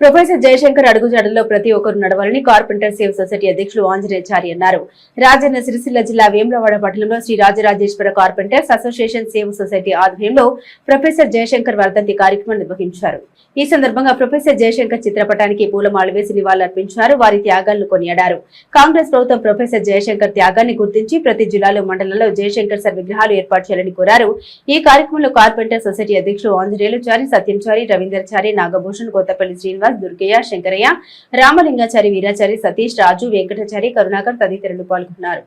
Professor Jayashankar అడుగుజాడల్లో ప్రతి ఒక్కరు నడవాలని కార్పెంటర్ సేవ్ సొసైటీ అధ్యక్షులు ఆంజనేయచారి అన్నారు. రాజన్న సిరిసిల్ల జిల్లా వేములవాడ పట్టణంలో Shri Rajarajeshwara carpenters association save society ఆధ్వర్యంలో ప్రొఫెసర్ జయశంకర్ వర్ధంతి కార్యక్రమం నిర్వహించారు. ఈ సందర్భంగా ప్రొఫెసర్ జయశంకర్ చిత్రపటానికి పూలమాల వేసి నివాళులర్పించారు. వారి త్యాగాలను కొనియాడారు. కాంగ్రెస్ ప్రభుత్వం ప్రొఫెసర్ జయశంకర్ త్యాగాన్ని గుర్తించి ప్రతి జిల్లాలో మండలంలో జయశంకర్ సార్ విగ్రహాలు ఏర్పాటు చేయాలని కోరారు. ఈ కార్యక్రమంలో కార్పెంటర్ సొసైటీ అధ్యక్షులు ఆంజనేయులు చారి సత్యంచారి రవీందర్ చారి నాగభూషణ్ కొత్తపల్లి శ్రీనివాస్ దుర్గయ్య శంకరయ్య రామలింగాచారి వీరాచారి సతీష్ రాజు వెంకటాచారి కరుణాకర్ తదితరులు పాల్గొన్నారు.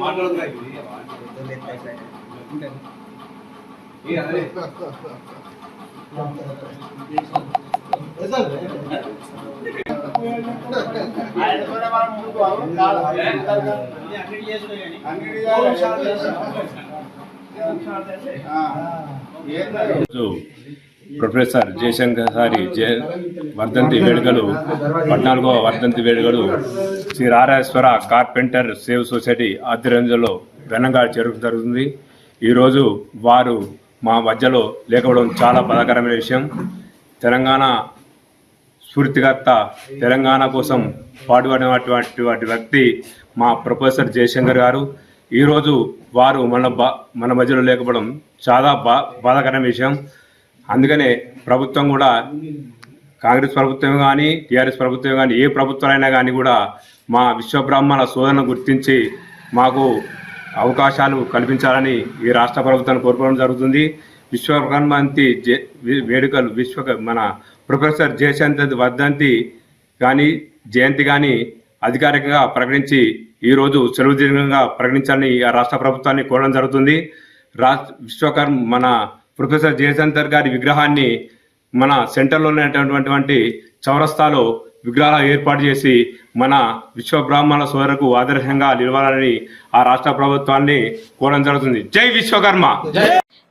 మాట్లాడుతున్నాయి. ప్రొఫెసర్ జయశంకర్ సారి జయ వర్ధంతి వేడుకలు పద్నాలుగవ వర్ధంతి వేడుకలు శ్రీ రారాశ్వర కార్పెంటర్ సేవ్ సొసైటీ ఆధ్వర్యంలో ఘనంగా జరుగుతుంది. ఈరోజు వారు మా మధ్యలో లేకపోవడం చాలా బాధాకరమైన విషయం. తెలంగాణ స్ఫూర్తికర్త తెలంగాణ కోసం పాటుపడినటువంటి వాటి వ్యక్తి మా ప్రొఫెసర్ జయశంకర్ గారు. ఈరోజు వారు మన బా మన మధ్యలో లేకపోవడం చాలా బా బాధాకరమైన విషయం. అందుకనే ప్రభుత్వం కూడా కాంగ్రెస్ ప్రభుత్వం కానీ టీఆర్ఎస్ ప్రభుత్వం కానీ ఏ ప్రభుత్వాలైనా కానీ కూడా మా విశ్వబ్రాహ్మణ శోధనను గుర్తించి మాకు అవకాశాలు కల్పించాలని ఈ రాష్ట్ర ప్రభుత్వాన్ని కోరుకోవడం జరుగుతుంది. విశ్వకర్మంతి వేడుకలు విశ్వ మన ప్రొఫెసర్ జయశంకర్ వర్ధంతి కానీ జయంతి కానీ అధికారికంగా ప్రకటించి ఈరోజు సెలవు దినంగా ప్రకటించాలని ఆ రాష్ట్ర ప్రభుత్వాన్ని కోరడం జరుగుతుంది. రాష్ట్ర విశ్వకర్మ మన ప్రొఫెసర్ జయశంకర్ గారి విగ్రహాన్ని మన సెంటర్లో ఉన్నటువంటి చౌరస్తాలో విగ్రహాలు ఏర్పాటు చేసి మన విశ్వ బ్రాహ్మణ సోదరకు ఆదర్శంగా నిలవాలని ఆ రాష్ట్ర ప్రభుత్వాన్ని కోరడం జరుగుతుంది. జై విశ్వకర్మ!